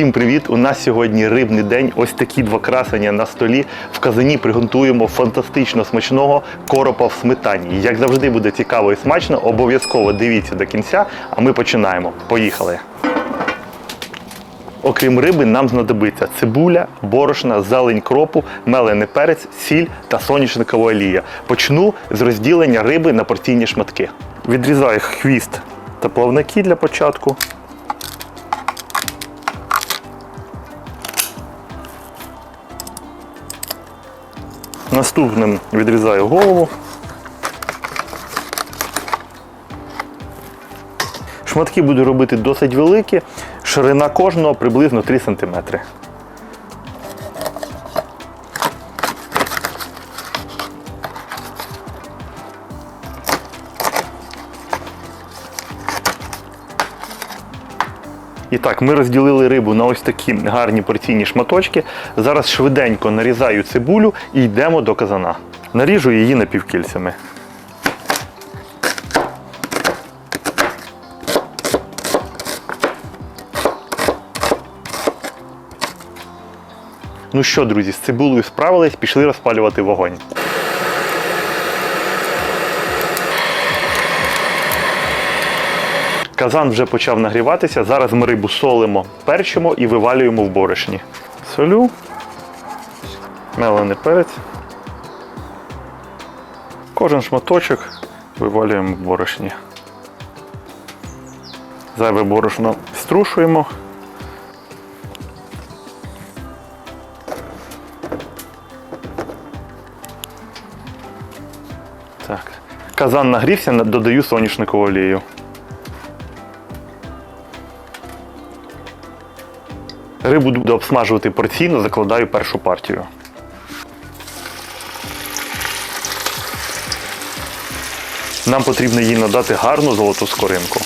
Всім привіт! У нас сьогодні рибний день. Ось такі два красення на столі. В казані приготуємо фантастично смачного коропа в сметані. Як завжди буде цікаво і смачно, обов'язково дивіться до кінця, а ми починаємо. Поїхали! Окрім риби, нам знадобиться цибуля, борошна, зелень кропу, мелений перець, сіль та соняшникова олія. Почну з розділення риби на порційні шматки. Відрізаю хвіст та плавники для початку. Наступним відрізаю голову. Шматки буду робити досить великі, ширина кожного приблизно 3 см. І так, ми розділили рибу на ось такі гарні порційні шматочки. Зараз швиденько нарізаю цибулю і йдемо до казана. Наріжу її напівкільцями. Ну що, друзі, з цибулею справились, пішли розпалювати вогонь. Казан вже почав нагріватися. Зараз ми рибу солимо, перчимо і вивалюємо в борошні. Солю, мелений перець. Кожен шматочок вивалюємо в борошні. Зайве борошно струшуємо. Так. Казан нагрівся, додаю соняшникову олію. Рибу буду обсмажувати порційно, закладаю першу партію. Нам потрібно їй надати гарну золоту скоринку.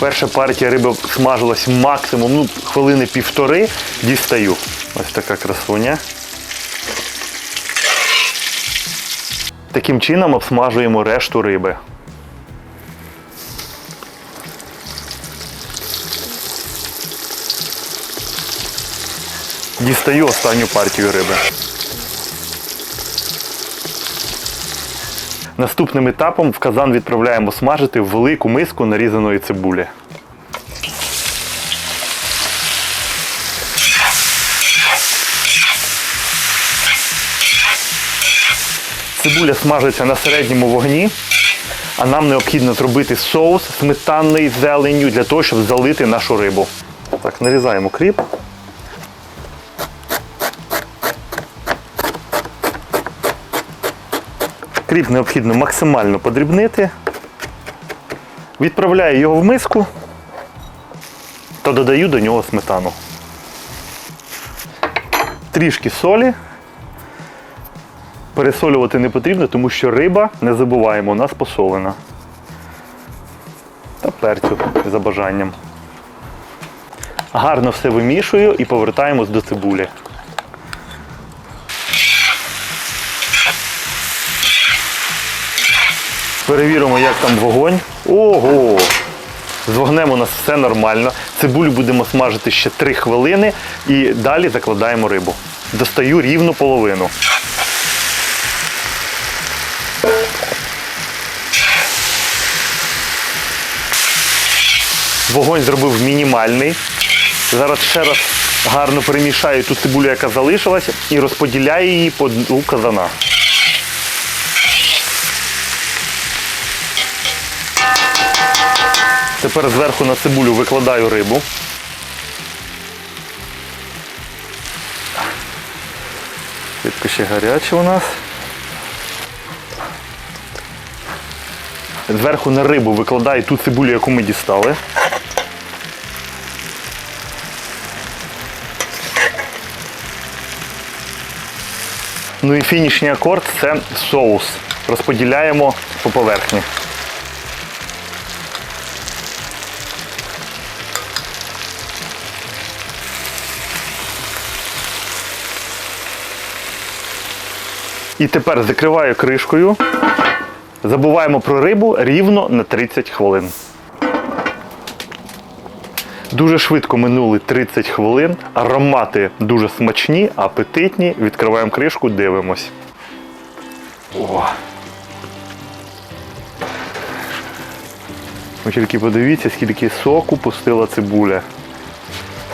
Перша партія риби смажилась максимум ну, хвилини півтори, дістаю. Ось така красуня. Таким чином обсмажуємо решту риби. Дістаю останню партію риби. Наступним етапом в казан відправляємо смажити велику миску нарізаної цибулі. Цибуля смажиться на середньому вогні, а нам необхідно зробити соус сметанний з зеленню для того, щоб залити нашу рибу. Так, нарізаємо кріп. Кріп необхідно максимально подрібнити. Відправляю його в миску та додаю до нього сметану. Трішки солі. Пересолювати не потрібно, тому що риба, не забуваємо, у нас посолена. Та перцю за бажанням. Гарно все вимішую і повертаємось до цибулі. Перевіримо, як там вогонь. Ого! З вогнем у нас все нормально. Цибулю будемо смажити ще 3 хвилини і далі закладаємо рибу. Достаю рівну половину. Вогонь зробив мінімальний. Зараз ще раз гарно перемішаю ту цибулю, яка залишилася, і розподіляю її по дну казана. Тепер зверху на цибулю викладаю рибу. Рибка ще гаряча у нас. Зверху на рибу викладаю ту цибулю, яку ми дістали. Ну і фінішній акорд це соус. Розподіляємо по поверхні. І тепер закриваю кришкою. Забуваємо про рибу рівно на 30 хвилин. Дуже швидко минули 30 хвилин. Аромати дуже смачні, апетитні. Відкриваємо кришку, дивимось. О. Ви тільки подивіться, скільки соку пустила цибуля.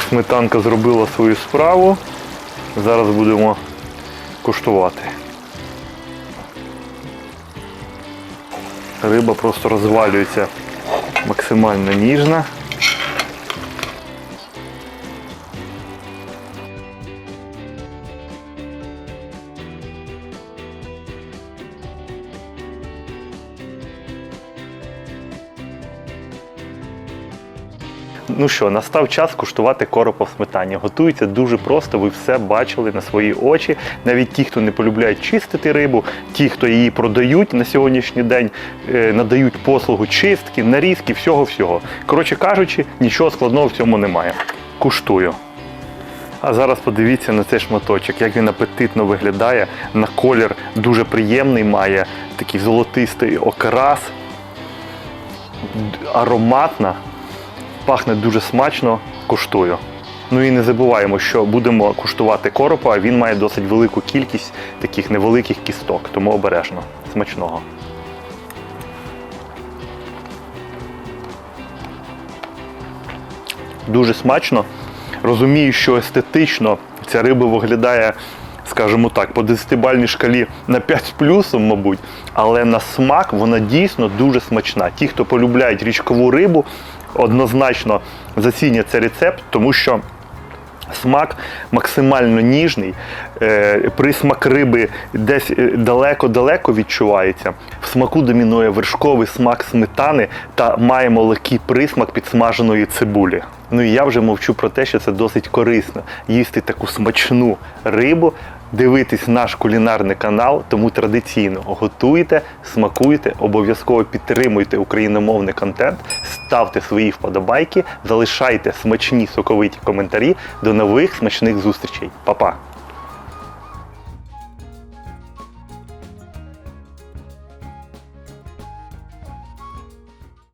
Сметанка зробила свою справу. Зараз будемо куштувати. Риба просто розвалюється максимально ніжна. Ну що, настав час куштувати коропа в сметані. Готується дуже просто, ви все бачили на свої очі. Навіть ті, хто не полюбляють чистити рибу, ті, хто її продають на сьогоднішній день, е, надають послугу чистки, нарізки, всього-всього. Коротше кажучи, нічого складного в цьому немає. Куштую. А зараз подивіться на цей шматочок, як він апетитно виглядає. На колір дуже приємний, має такий золотистий окрас, ароматна, пахне дуже смачно, куштую. Ну і не забуваємо, що будемо куштувати коропа, а він має досить велику кількість таких невеликих кісток, тому обережно. Смачного. Дуже смачно. Розумію, що естетично ця риба виглядає, скажімо так, по 10-бальній шкалі на 5 з плюсом, мабуть, але на смак вона дійсно дуже смачна. Ті, хто полюбляють річкову рибу, однозначно зацінять цей рецепт, тому що Смак максимально ніжний, присмак риби десь е, далеко-далеко відчувається. В смаку домінує вершковий смак сметани та маємо легкий присмак підсмаженої цибулі. Ну і я вже мовчу про те, що це досить корисно їсти таку смачну рибу, дивитись наш кулінарний канал, тому традиційно готуйте, смакуйте, обов'язково підтримуйте україномовний контент, ставте свої вподобайки, залишайте смачні соковиті коментарі. До нових смачних зустрічей. Па-па!